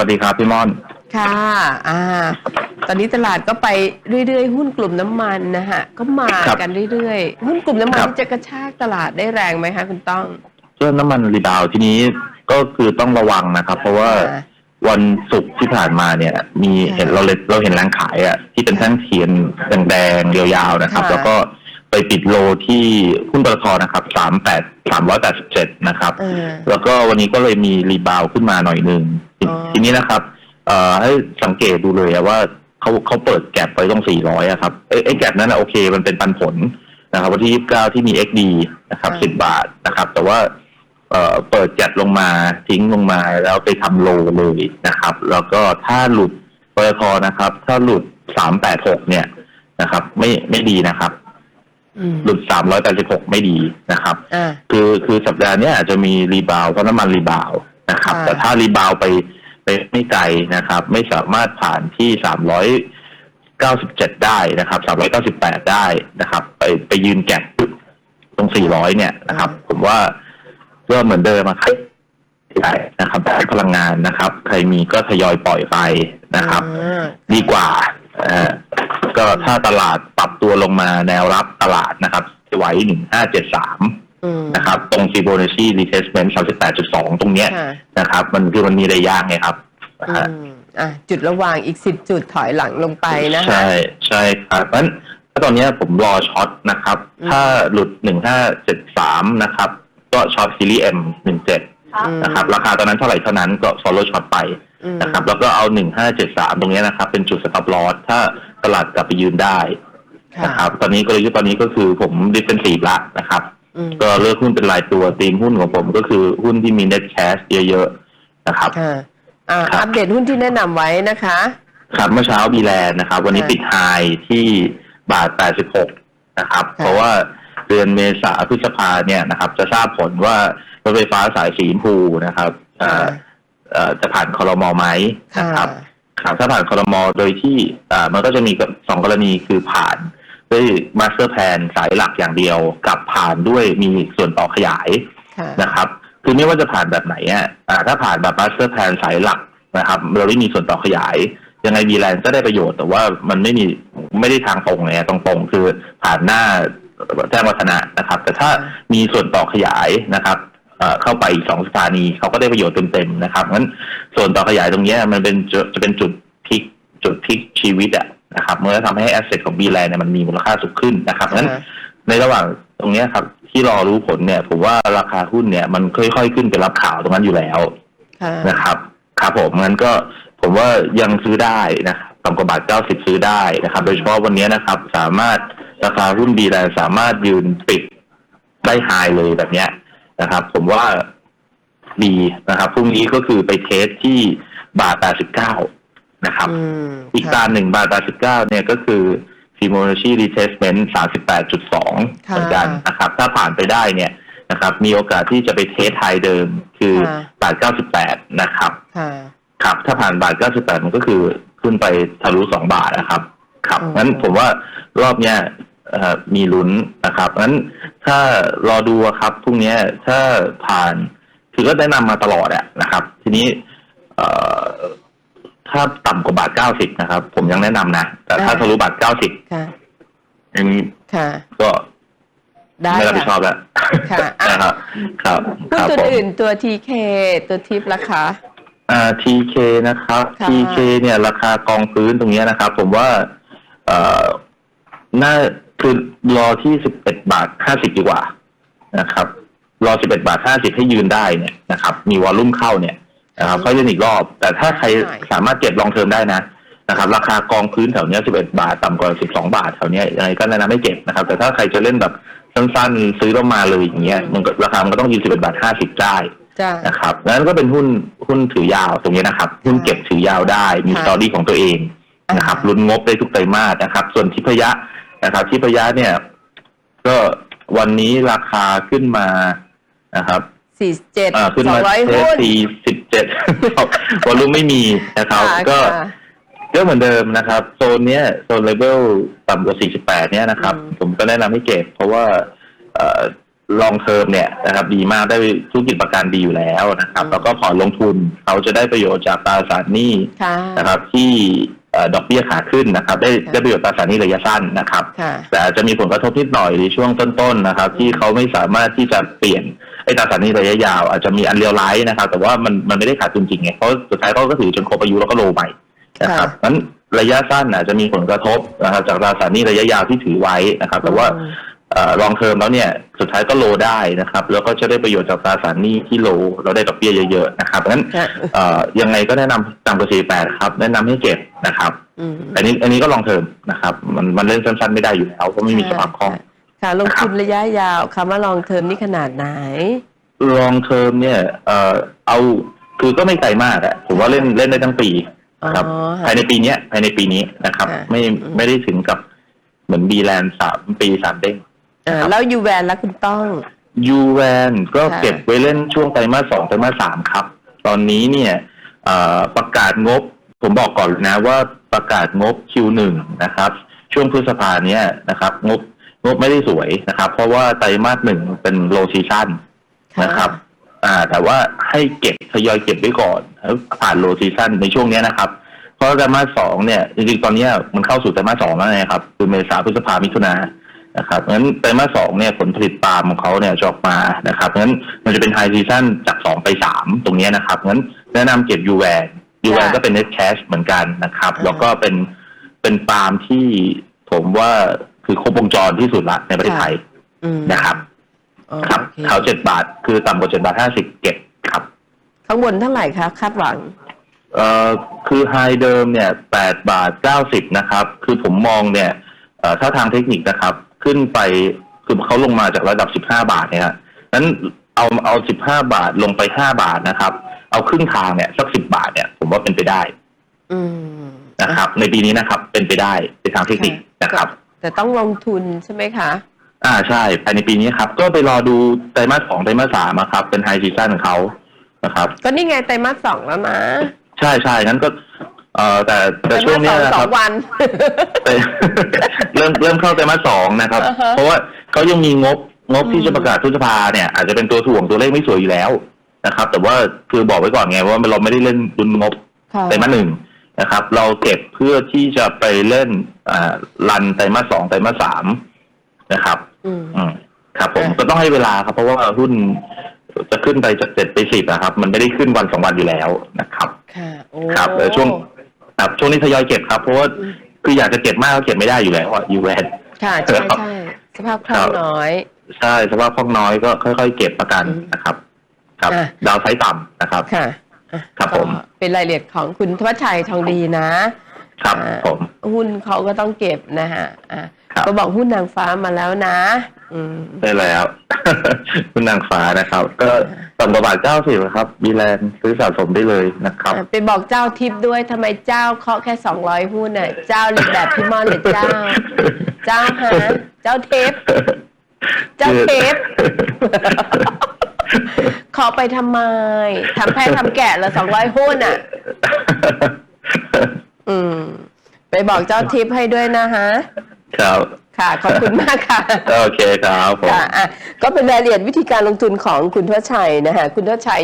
วัสดีครับพี่ม่อน ค่ะอ่าตอนนี้ตลาดก็ไปเรื่อยๆ หุ้นกลุ่มน้ำมันนะฮะ ก็มาครับกันเรื่อยๆ หุ้นกลุ่มน้ำมันครับที่จะกระชากตลาดได้แรงไหมคะคุณต้องเรื่องน้ำมันรีบาวด์ทีนี้ก็คือต้องระวังนะครับ เพราะว่าอ่า วันศุกร์ที่ผ่านมาเนี่ย มีค่ะเห็นเราเลยเราเห็นแรงขายอะที่เป็นแท่งเทียนแดงๆยาวๆนะครับ ค่ะ แล้วก็ไปปิดโลที่หุ้นปตทนะครับสามแปดสามร้อยแปดสิบเจ็ดนะครับ เออแล้วก็วันนี้ก็เลยมีรีบาวด์ขึ้นมาหน่อยหนึ่งที อ๋อ ทีนี้นะครับเอ่อให้สังเกตดูเลยอะว่าเขาเขาเปิดแก็บไปตรง400อะครับไอ้ไอ้แก็บนั้นอะโอเค มันเป็นปันผลนะครับ วันที่ 29 ที่มี XD นะครับ10 บาทนะครับ แต่ว่าเอ่อเปิดแก็บลงมาทิ้งลงมาแล้วไปทำโลเลยนะครับ แล้วก็ถ้าหลุดปตทนะครับ ถ้าหลุด 386 เนี่ยนะครับ ไม่ไม่ดีนะครับ อืมหลุด 386 ไม่ดีนะครับ อ่า คือคือสัปดาห์เนี้ยอาจจะมีรีบาวด์เพราะน้ำมันรีบาวด์ นะครับค่ะแต่ถ้ารีบาวด์ไปไปไม่ไกลนะครับ ไม่สามารถผ่านที่สามร้อยเก้าสิบเจ็ดได้นะครับสามร้อยเก้าสิบแปดได้นะครับ ไปไปยืนแก็บตรงสี่ร้อยเนี่ยนะครับ ผมว่าก็เหมือนเดิมอะครับได้นะครับได้พลังงานนะครับ ใครมีก็ทยอยปล่อยไปนะครับอ่าดีกว่าเอ่อก็ถ้าตลาดปรับตัวลงมาแนวรับตลาดนะครับไว้หนึ่งห้าเจ็ดสามอืม นะครับ ตรง Fibonacci retracement 38.2 ตรงเนี้ยค่ะ นะครับ มันคือมันมีระยะไงครับอืมอะจุดระหว่างอีกสิบจุดถอยหลังลงไปนะคะใช่ใช่ครับเพราะฉะนั้นถ้าตอนเนี้ยผมรอช็อตนะครับ อืม ถ้าหลุด1573นะครับ ก็ช็อตซีรีส์ M 17อืมนะครับ ราคาตอนนั้นเท่าไหร่เท่านั้นก็ follow ช็อตไปอืมนะครับ แล้วก็เอา1573ตรงเนี้ยนะครับ เป็นจุด stop loss ถ้าตลาดกลับไปยืนได้ค่ะนะครับ ตอนนี้ก็เลยตอนนี้ก็คือผม defensive ละนะครับอืม ก็เลือกหุ้นเป็นรายตัวตีมหุ้นของผมก็คือหุ้นที่มี net cash เยอะๆนะครับค่ะอ่าครับอัปเดตหุ้นที่แนะนำไว้นะคะ ครับเมื่อเช้าบีแลนด์นะครับ วันนี้ค่ะปิดไฮที่บาท 86 นะครับค่ะเพราะว่าเดือนเมษาพฤษภาเนี่ยนะครับ จะทราบผลว่ารถไฟฟ้าสายสีชมพูนะครับเอ่อเอ่อจะผ่านคอรมอไหมค่ะนะครับครับถ้าผ่านคอรมอโดยที่อ่ามันก็จะมีกับสองกรณีคือผ่าน ด้วยมาสเตอร์แพนสายหลักอย่างเดียว กับผ่านด้วยมีส่วนต่อขยายค่ะนะครับ คือไม่ว่าจะผ่านแบบไหนอะอ่าถ้าผ่านแบบมาสเตอร์แพนสายหลักนะครับ เราไม่มีส่วนต่อขยาย ยังไงบีแลนด์ก็ได้ประโยชน์ แต่ว่ามันไม่มีไม่ได้ทางตรงเลยอะตรงๆ คือผ่านหน้าแจ้งวัฒนะนะครับ แต่ถ้ามีส่วนต่อขยายนะครับเอ่อเข้าไปอีกสองสถานีเขาก็ได้ประโยชน์เต็มๆนะครับงั้นส่วนต่อขยายตรงเนี้ยมันเป็นจะจะเป็นจุดพลิกจุดพลิกชีวิตอะ นะครับมันจะทำให้แอสเซทของบีแลนด์เนี่ยมันมีมูลค่าสูงขึ้นนะครับงั้นค่ะในระหว่างตรงเนี้ยครับ ที่รอรู้ผลเนี่ย ผมว่าราคาหุ้นเนี่ยมันค่อยๆขึ้นไปรับข่าวตรงนั้นอยู่แล้วค่ะนะครับครับผมงั้นก็ผมว่ายังซื้อได้นะครับต่ำกว่าบาทเก้าสิบซื้อได้นะครับ โดยเฉพาะวันนี้นะครับ สามารถราคาหุ้นดีแลนด์สามารถยืนปิดได้ไฮเลยแบบเนี้ยนะครับ ผมว่าดีนะครับพรุ่งนี้ก็คือไปเทสที่บาทแปดสิบเก้า นะครับอืมอีกค่ะการหนึ่งบาทแปดสิบเก้าเนี่ยก็คือ Fibonacci retracement สามสิบแปดจุดสองเหมือนกันนะครับ ถ้าผ่านไปได้เนี่ยนะครับ มีโอกาสที่จะไปเทสไฮเดิมคือค่ะบาทเก้าสิบแปดนะครับค่ะครับ ถ้าผ่านบาทเก้าสิบแปดมันก็คือขึ้นไปทะลุสองบาทนะครับ ครับอืมงั้นผมว่ารอบเนี้ยเอ่อมีลุ้นนะครับงั้นถ้ารอดูอะครับพรุ่งเนี้ยถ้าผ่านคือก็แนะนำมาตลอดอะนะครับ ทีนี้เอ่อ ถ้าต่ำกว่าบาทเก้าสิบนะครับ ผมยังแนะนำนะ แต่ถ้าอ่าทะลุบาทเก้าสิบค่ะ อันนี้ค่ะ ก็ได้ไม่รับผิดชค่ะ อบแล้วค่ะอะนะครับครับหุ้คนรับตัวผม อื่นตัวทีเคตัวทิปราคา อ่า TK นะครับ ค่ะ TK เนี่ย ราคากองพื้นตรงเนี้ยนะครับ ผมว่า เอ่อน่าคือรอที่สิบเอ็ดบาทห้าสิบดีกว่านะครับ รอสิบเอ็ดบาทห้าสิบให้ยืนได้เนี่ยนะครับ มีวอลลุ่มเข้าเนี่ย นะครับค่อยเล่นอีกรอบ แต่ถ้าใครหน่อยสามารถเก็บลองเทอมได้นะนะครับ ราคากองพื้นแถวเนี้สิบเอ็ดบาทต่ำกว่าสิบสองบาทแถวเนี้ยยังไงก็แนะนำให้เก็บนะครับ แต่ถ้าใครจะเล่นแบบสั้นๆ ซื้อแล้วมาเลยอย่างเงี้ยมันก็ราคามันก็ต้องยืนสิบเอ็ดบาทห้าสิบได้จ้านะครับนั้นก็เป็นหุ้นหุ้นถือยาวตรงนี้นะครับ หุ้นเก็บถือยาวได้มีค่ะสตอรี่ของตัวเองนะครับอ่าลุ้นงบได้ทุกไตรมาสนะครับ ส่วนทิพยะนะครับ ทิพยะเนี่ย ก็วันนี้ราคาขึ้นมานะครับสี่เจ็ดเอ่อขึ้นสอมางร้อยเทหุ้นสี่สิบ เจ็ดวอลุ่มไม่มีนะครับ ค่ะก็ค่ะ ก็เหมือนเดิมนะครับ โซนเนี้ยโซนเลเวลต่ำกว่า 48 เนี่ยนะครับ อืม ผมก็แนะนำให้เก็บ เพราะว่าเอ่อลองเทอมเนี่ยนะครับ ดีมากได้ธุรกิจประกันดีอยู่แล้วนะครับอืมแล้วก็พอร์ตลงทุนเขาจะได้ประโยชน์จากตราสารหนี้ ค่ะ นะครับที่เอ่อดอกเบี้ยขาขึ้นนะครับ ได้ได้ประโยชน์ตราสารหนี้ระยะสั้นนะครับ ค่ะ แต่อาจจะมีผลกระทบนิดหน่อยในช่วงต้นๆนะครับ ที่เขาไม่สามารถที่จะเปลี่ยน ไอ้ตราสารหนี้ระยะยาวอาจจะมีอันเรียวไลท์นะครับ แต่ว่ามันมันไม่ได้ขาดทุนจริงไงเพราะสุดท้ายเขาก็ถือจนครบอายุแล้วก็โลใหม่นะครับนั้นระยะสั้นอาจจะมีผลกระทบนะครับจากตราสารหนี้ระยะยาวที่ถือไว้นะครับ แต่ว่าอืมลองเทอมแล้วเนี่ยสุดท้ายก็โลได้นะครับ แล้วก็จะได้ประโยชน์จากตราสารหนี้ที่โลแล้วได้ดอกเบี้ยเยอะๆนะครับงั้นค่ะเอ่อยังไงก็แนะนำต่ำกว่า48ครับ แนะนำให้เก็บนะครับอืมอันนี้อันนี้ก็ลองเทอมนะครับ มันมันเล่นสั้นๆไม่ได้อยู่แล้วเพราะไม่มีสภาพคล่อง ค่ะลงทุนระยะยาวคำว่าลองเทอมนี่ขนาดไหน ลองเทอมเนี่ย เอ่อเอาคือก็ไม่ไกลมากอะผมว่าเล่นเล่นได้ทั้งปีนะครับอ๋อค่ะภายในปีเนี้ยภายในปีนี้นะครับ ค่ะ ไม่อืมไม่ได้ถึงกับเหมือนบีแลนด์สามปีสามเด้ง อ่าครับ แล้วยูแวนแล้วคุณต้อง ยูแวนก็ค่ะ เก็บไว้เล่นช่วงไตรมาสสองไตรมาสสามครับ ตอนนี้เนี่ยเอ่อประกาศงบ ผมบอกก่อนเลยนะว่าประกาศงบ Q1 นะครับ ช่วงพฤษภาเนี้ยนะครับ งบ งบไม่ได้สวยนะครับ เพราะว่าไตรมาสหนึ่งเป็นโลซีชั่นนะครับ อ่า แต่ว่าให้เก็บทยอยเก็บไว้ก่อนแล้วผ่านโลซีซั o นในช่วงเนี้ยนะครับเพราะไตรมาสสองเนี่ยจริงๆตอนเนี้ยมันเข้าสู่ไตรมาสสองแล้วนะครับคือเมษาพฤษภามิถุนานะครับงั้นไตรมาสสองเนี่ยผลผลิตปาล์มของเขาเนี่ยจะออกมานะครับงั้นมันจะเป็นไฮซีซั o นจากสองไปสามตรงเนี้ยนะครับงั้นแนะนำเก็บยูแวนยูแวนค่ะก็เป็น net cash เหมือนกันนะครับอ่าแล้วก็เป็นเป็นปาล์มที่ผมว่า คือครบวงจรที่สุดละในประเทศไทยอืมนะครับ อ๋อครับโอเคเขาเจ็ดบาท คือต่ำกว่าเจ็ดบาทห้าสิบเก็บครับ ข้างบนเท่าไหร่คะคาดหวัง เอ่อคือไฮเดิมเนี่ยแปดบาทเก้าสิบนะครับ คือผมมองเนี่ยเอ่อถ้าทางเทคนิคนะครับ ขึ้นไปคือเขาลงมาจากระดับสิบห้าบาทเนี่ยฮะนั้นเอาเอาสิบห้าบาทลงไปห้าบาทนะครับ เอาครึ่งทางเนี่ยสักสิบาทเนี่ย ผมว่าเป็นไปได้อืมนะครับ ในปีนี้นะครับเป็นไปได้ในทางเทคนิคนะครับ แต่ต้องลงทุนใช่ไหมคะ อ่าใช่ภายในปีนี้ครับ ก็ไปรอดูไตรมาสสองไตรมาสสามอะครับ เป็นไฮซีซั่นของเขานะครับ ก็นี่ไงไตรมาสสองแล้วนะใช่ใช่งั้นก็ เอ่อแต่ไตรแต่ช่วมางสเนี้สอยงนะสคอรังบวัน ไป เริ่มเริ่มเข้าไตรมาสสองนะครับ อ่าฮะเพราะว่าเขายังมีงบงบที่จะประกาศพฤษภาเนี่ย อาจจะเป็นตัวถ่วงตัวเลขไม่สวยอยู่แล้วนะครับ แต่ว่าคือบอกไว้ก่อนไงว่าเราไม่ได้เล่นดุลงบค่ะ ไตรมาสหนึ่ง นะครับ เราเก็บเพื่อที่จะไปเล่นอ่ารันไตรมาสสองไตรมาสสามนะครับ อืมอืมครับ ผมอะก็ต้องให้เวลาครับ เพราะว่าหุ้นจะขึ้นไปจากเจ็ดไปสิบนะครับ มันไม่ได้ขึ้นวันสองวันอยู่แล้วนะครับ ค่ะโอ้ครับเออช่วงครับช่วงนี้ทยอยเก็บครับเพราะว่าคืออยากจะเก็บมากก็เก็บไม่ได้อยู่แล้วอะยูแวนค่ะใช่ใช่สภาพคล่องน้อย ใช่สภาพคล่องน้อยก็ค่อย ๆ เก็บประกันอืมนะครับ ครับอะดาวไซด์ต่ำนะครับค่ะอะ ครับผม ก็เป็นรายละเอียดของคุณทวัชชัยทองดีนะครับอ่าผม หุ้นเขาก็ต้องเก็บนะฮะอะครับ ก็บอกหุ้นนางฟ้ามาแล้วนะ อืม ได้แล้ว คุณนางฟ้านะครับ ก็ต่ำกว่าบาทเก้าสิบครับบีแลนด์ซื้อสะสมได้เลยนะครับ อะไปบอกเจ้าทิปด้วยทำไมเจ้าเคาะแค่สองร้อยหุ้นน่ะ เจ้าหรือแบบพี่มอนหรือเจ้า เจ้าฮะ เจ้าเทป เจ้าเทป ขอไปทำไมทำแพ้ทำแกะเหรอสองร้อยหุ้นอะ อืม ไปบอกเจ้าทิปให้ด้วยนะฮะ ครับ ค่ะ ขอบคุณมากค่ะ โอเคครับผม ค่ะอะก็เป็นรายละเอียดวิธีการลงทุนของคุณทวชชัยนะฮะคุณทวชชัย